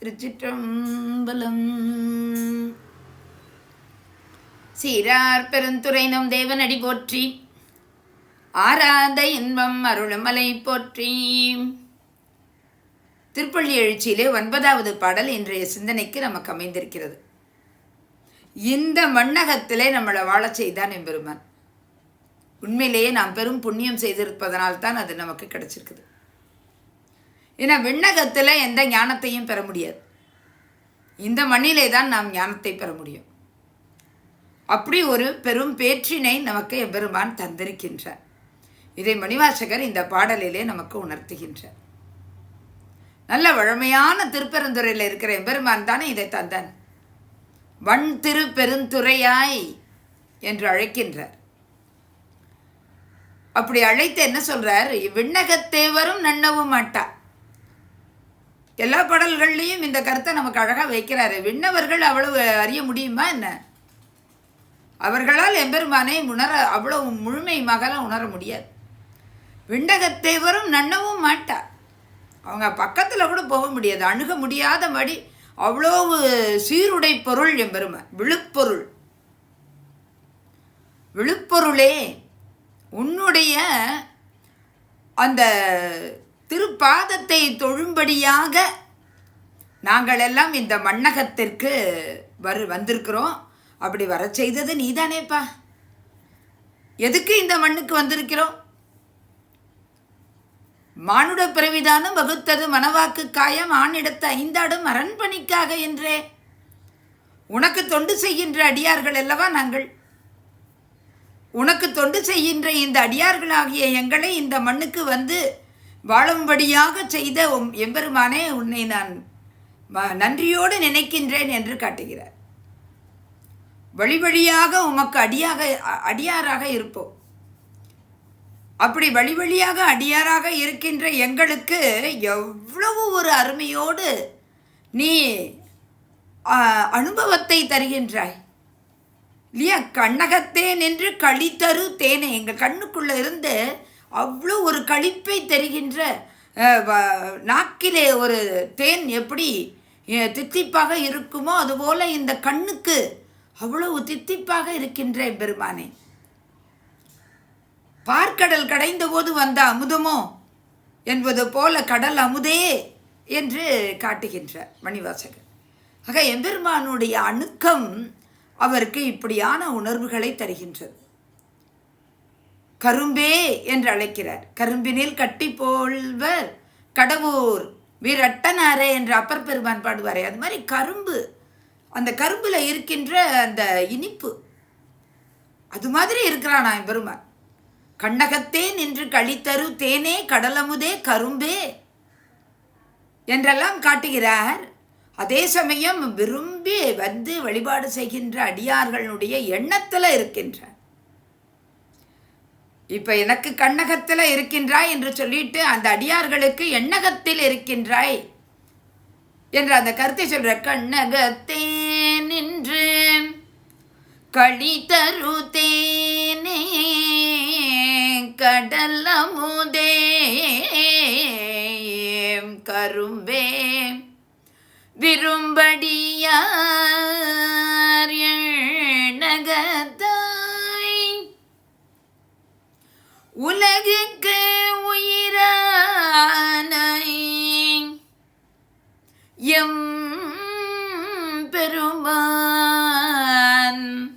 திருச்சிற்றம்பலம். சீரார் பெருந்துரை நம் தேவனடி போற்றி ஆராத இன்பம் அருளமலை போற்றி. திருப்பள்ளி எழுச்சியிலே ஒன்பதாவது பாடல் இன்றைய சிந்தனைக்கு நமக்கு அமைந்திருக்கிறது. இந்த மண்ணகத்திலே நம்மளை வாழச் செய்தான் எம்பெருமான். உண்மையிலேயே நாம் பெரும் புண்ணியம் செய்திருப்பதனால் தான் அது நமக்கு கிடைச்சிருக்குது. ஏன்னா விண்ணகத்தில் எந்த ஞானத்தையும் பெற முடியாது. இந்த மண்ணிலே தான் நாம் ஞானத்தை பெற முடியும். அப்படி ஒரு பெரும் பேற்றினை நமக்கு எம்பெருமான் தந்திருக்கின்றார். இதை மணிவாசகர் இந்த பாடலிலே நமக்கு உணர்த்துகின்றார். நல்ல வழமையான திருப்பெருந்துறையில் இருக்கிற எம்பெருமான் தானே இதை தந்தான். வன் திரு பெருந்துறையாய் என்று அழைக்கின்றார். அப்படி அழைத்து என்ன சொல்றார்? விண்ணகத்தேவரும் நன்னவும் மாட்டா எல்லா பாடல்கள்லையும் இந்த கருத்தை நமக்கு அழகாக வைக்கிறாரு. விண்ணவர்கள் அவ்வளவு அறிய முடியுமா என்ன? அவர்களால் எம்பெருமானை உணர அவ்வளவு முழுமையாக உணர முடியாது. விண்டகத்தேவரும் நன்னவும் மாட்டா. அவங்க பக்கத்தில் கூட போக முடியாது. அணுக முடியாதபடி அவ்வளவு சீருடை பொருள் எம்பெருமான். விழுப்பொருள். விழுப்பொருளே. உன்னுடைய அந்த திருப்பாதத்தை தொழும்படியாக நாங்கள் எல்லாம் இந்த மண்ணகத்திற்கு வரு வந்திருக்கிறோம். அப்படி வர செய்தது நீதானேப்பா. எதுக்கு இந்த மண்ணுக்கு வந்திருக்கிறோம்? மானுட பிறவிதானம் வகுத்தது மனவாக்கு காயம் ஆணிடத்த ஐந்தாடும் அரண்பணிக்காக என்றே. உனக்கு தொண்டு செய்கின்ற அடியார்கள் அல்லவா நாங்கள்? உனக்கு தொண்டு செய்கின்ற இந்த அடியார்களாகிய எங்களை இந்த மண்ணுக்கு வந்து வாழும்படியாக செய்த உம் எம்பெருமானே உன்னை நான் நன்றியோடு நினைக்கின்றேன் என்று காட்டுகிறார். வழி வழியாக உமக்கு அடியாக அடியாராக இருப்போம். அப்படி வழி வழியாக அடியாராக இருக்கின்ற எங்களுக்கு எவ்வளவு ஒரு அருமையோடு நீ அனுபவத்தை தருகின்றாய். இல்லையா? கண்ணகத்தே நின்று களித்தரு தேனை. எங்கள் கண்ணுக்குள்ளே இருந்து அவ்வளோ ஒரு களிப்பை தெரிகின்ற வ- நாக்கிலே ஒரு தேன் எப்படி தித்திப்பாக இருக்குமோ அதுபோல் இந்த கண்ணுக்கு அவ்வளவு தித்திப்பாக இருக்கின்ற பெருமானே. பார்க்கடல் கடைந்த போது வந்த அமுதமோ என்பது போல கடல் அமுதே என்று காட்டுகின்ற மணிவாசகர். ஆக எம்பெருமானுடைய அணுக்கம் அவருக்கு இப்படியான உணர்வுகளை தருகின்றது. கரும்பே என்று அழைக்கிறார். கரும்பினில் கட்டி போல்வர் கடவுர் வீரட்டனாரே என்று அப்பர் பெருமான் பாடுவாரே. அது மாதிரி கரும்பு அந்த கரும்பில் இருக்கின்ற அந்த இனிப்பு. அது மாதிரி இருக்கிறானா பெருமான்? கண்ணகத்தே நின்று கழித்தரு தேனே கடலமுதே கரும்பே என்றெல்லாம் காட்டுகிறார். அதே சமயம் விரும்பி வந்து வழிபாடு செய்கின்ற அடியார்களுடைய எண்ணத்தில் இருக்கின்றார். இப்ப எனக்கு கண்ணகத்தில் இருக்கின்றாய் என்று சொல்லிட்டு அந்த அடியார்களுக்கு எண்ணகத்தில் இருக்கின்றாய் என்ற அந்த கருத்தை சொல்ற கண்ணகத்தே நின்று களி தரு தேனே கடலமுதே கரும்பே விரும்படியா உலகுக்கு உயிரானை. எம் பெருமான்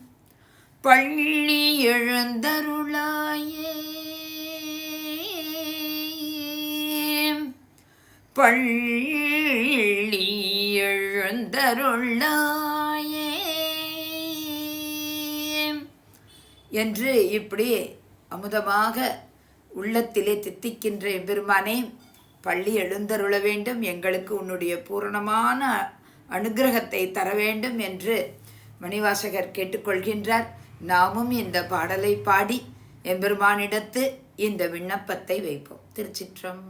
பள்ளி எழுந்தருளாயே. பள்ளி எழுந்தருளாயே. என்று இப்படி அமுதமாக உள்ளத்திலே தித்திக்கின்ற எம்பெருமானே பள்ளி எழுந்தருள வேண்டும் எங்களுக்கு உன்னுடைய பூரணமான அனுக்கிரகத்தை தர வேண்டும் என்று மணிவாசகர் கேட்டுக்கொள்கின்றார். நாமும் இந்த பாடலை பாடி எம்பெருமானிடத்து இந்த விண்ணப்பத்தை வைப்போம். திருச்சிற்றம்